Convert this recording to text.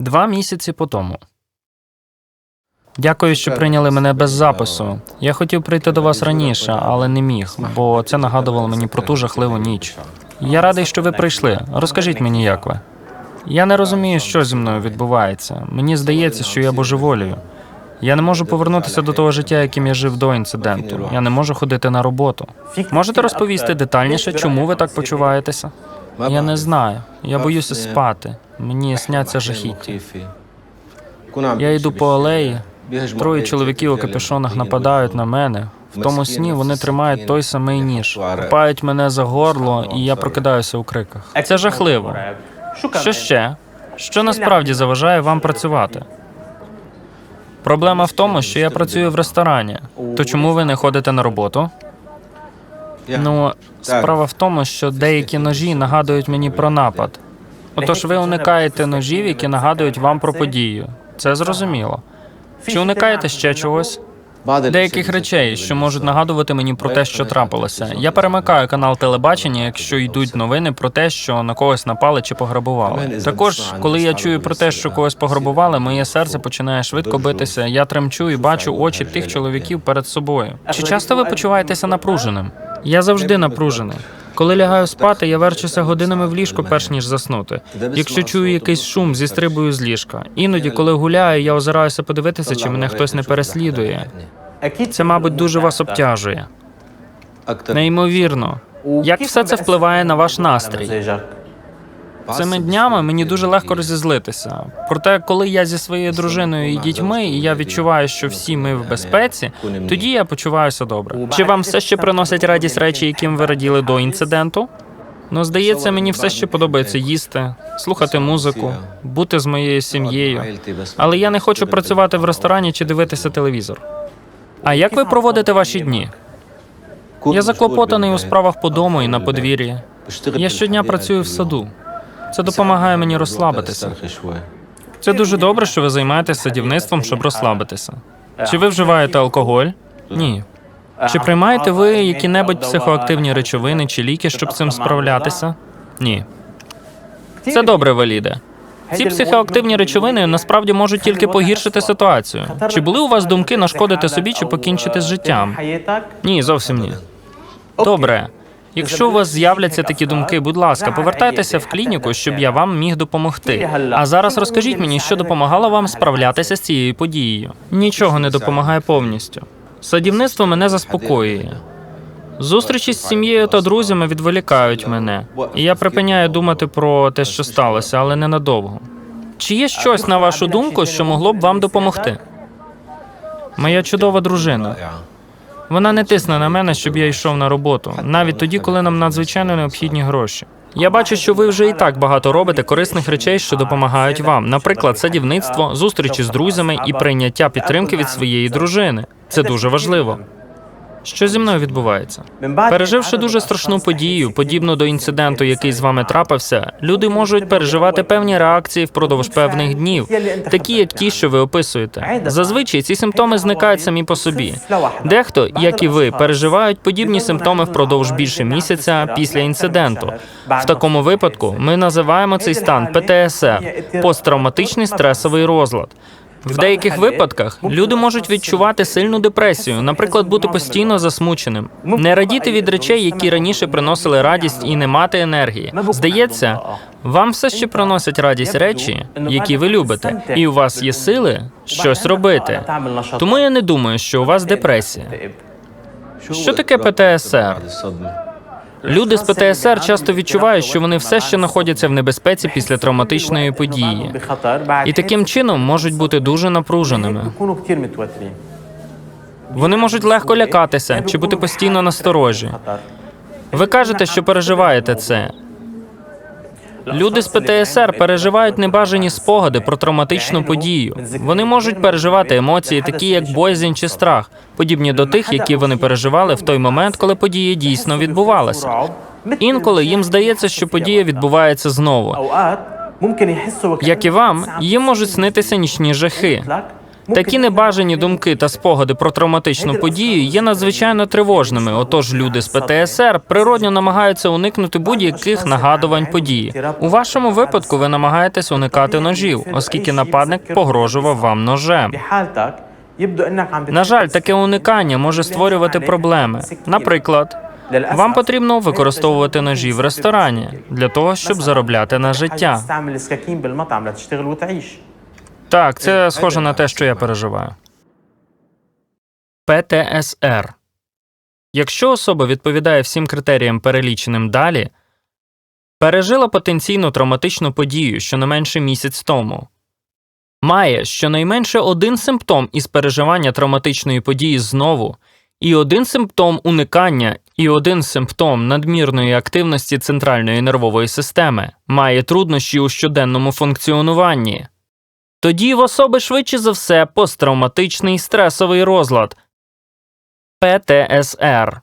Два місяці по тому. Дякую, що прийняли мене без запису. Я хотів прийти до вас раніше, але не міг, бо це нагадувало мені про ту жахливу ніч. Я радий, що ви прийшли. Розкажіть мені, як ви. Я не розумію, що зі мною відбувається. Мені здається, що я божеволію. Я не можу повернутися до того життя, яким я жив до інциденту. Я не можу ходити на роботу. Можете розповісти детальніше, чому ви так почуваєтеся? Я не знаю. Я боюся спати. Мені сняться жахіття. Я йду по алеї. Троє чоловіків у капюшонах нападають на мене. В тому сні вони тримають той самий ніж, хапають мене за горло, і я прокидаюся у криках. Це жахливо. Що ще? Що насправді заважає вам працювати? Проблема в тому, що я працюю в ресторані. То чому ви не ходите на роботу? Ну, справа в тому, що деякі ножі нагадують мені про напад. Отож, ви уникаєте ножів, які нагадують вам про подію. Це зрозуміло. Чи уникаєте ще чогось? Деяких речей, що можуть нагадувати мені про те, що трапилося. Я перемикаю канал телебачення, якщо йдуть новини про те, що на когось напали чи пограбували. Також, коли я чую про те, що когось пограбували, моє серце починає швидко битися. Я тремчу і бачу очі тих чоловіків перед собою. Чи часто ви почуваєтеся напруженим? Я завжди напружений. Коли лягаю спати, я верчуся годинами в ліжку, перш ніж заснути. Якщо чую якийсь шум, зістрибую з ліжка. Іноді, коли гуляю, я озираюся подивитися, чи мене хтось не переслідує. Це, мабуть, дуже вас обтяжує. Неймовірно. Як все це впливає на ваш настрій? Цими днями мені дуже легко розізлитися. Проте, коли я зі своєю дружиною і дітьми, і я відчуваю, що всі ми в безпеці, тоді я почуваюся добре. Чи вам все ще приносять радість речі, яким ви раділи до інциденту? Ну, здається, мені все ще подобається їсти, слухати музику, бути з моєю сім'єю. Але я не хочу працювати в ресторані чи дивитися телевізор. А як ви проводите ваші дні? Я заклопотаний у справах по дому і на подвір'ї. Я щодня працюю в саду. Це допомагає мені розслабитися. Це дуже добре, що ви займаєтеся садівництвом, щоб розслабитися. Чи ви вживаєте алкоголь? Ні. Чи приймаєте ви які-небудь психоактивні речовини чи ліки, щоб цим справлятися? Ні. Це добре, Валіде. Ці психоактивні речовини насправді можуть тільки погіршити ситуацію. Чи були у вас думки нашкодити собі чи покінчити з життям? Ні, зовсім ні. Добре. Якщо у вас з'являться такі думки, будь ласка, повертайтеся в клініку, щоб я вам міг допомогти. А зараз розкажіть мені, що допомагало вам справлятися з цією подією. Нічого не допомагає повністю. Садівництво мене заспокоює. Зустрічі з сім'єю та друзями відволікають мене, і я припиняю думати про те, що сталося, але ненадовго. Чи є щось, на вашу думку, що могло б вам допомогти? Моя чудова дружина. Вона не тисне на мене, щоб я йшов на роботу, навіть тоді, коли нам надзвичайно необхідні гроші. Я бачу, що ви вже і так багато робите корисних речей, що допомагають вам. Наприклад, садівництво, зустрічі з друзями і прийняття підтримки від своєї дружини. Це дуже важливо. Що зі мною відбувається? Переживши дуже страшну подію, подібну до інциденту, який з вами трапився, люди можуть переживати певні реакції впродовж певних днів, такі як ті, що ви описуєте. Зазвичай ці симптоми зникають самі по собі. Дехто, як і ви, переживають подібні симптоми впродовж більше місяця після інциденту. В такому випадку ми називаємо цей стан ПТСР посттравматичний стресовий розлад. В деяких випадках люди можуть відчувати сильну депресію, наприклад, бути постійно засмученим, не радіти від речей, які раніше приносили радість, і не мати енергії. Здається, вам все ще приносять радість речі, які ви любите, і у вас є сили щось робити. Тому я не думаю, що у вас депресія. Що таке ПТСР? Люди з ПТСР часто відчувають, що вони все ще знаходяться в небезпеці після травматичної події, і таким чином можуть бути дуже напруженими. Вони можуть легко лякатися чи бути постійно насторожі. Ви кажете, що переживаєте це. Люди з ПТСР переживають небажані спогади про травматичну подію. Вони можуть переживати емоції, такі як боязнь чи страх, подібні до тих, які вони переживали в той момент, коли подія дійсно відбувалася. Інколи їм здається, що подія відбувається знову. Як і вам, їм можуть снитися нічні жахи. Такі небажані думки та спогади про травматичну подію є надзвичайно тривожними. Отож, люди з ПТСР природньо намагаються уникнути будь-яких нагадувань події. У вашому випадку ви намагаєтесь уникати ножів, оскільки нападник погрожував вам ножем. На жаль, таке уникання може створювати проблеми. Наприклад, вам потрібно використовувати ножі в ресторані для того, щоб заробляти на життя. Так, це схоже на те, що я переживаю. ПТСР. Якщо особа відповідає всім критеріям, переліченим далі, пережила потенційну травматичну подію щонайменше місяць тому, має щонайменше один симптом із переживання травматичної події знову, і один симптом уникання, і один симптом надмірної активності центральної нервової системи, має труднощі у щоденному функціонуванні. Тоді в особи швидше за все посттравматичний стресовий розлад ПТСР.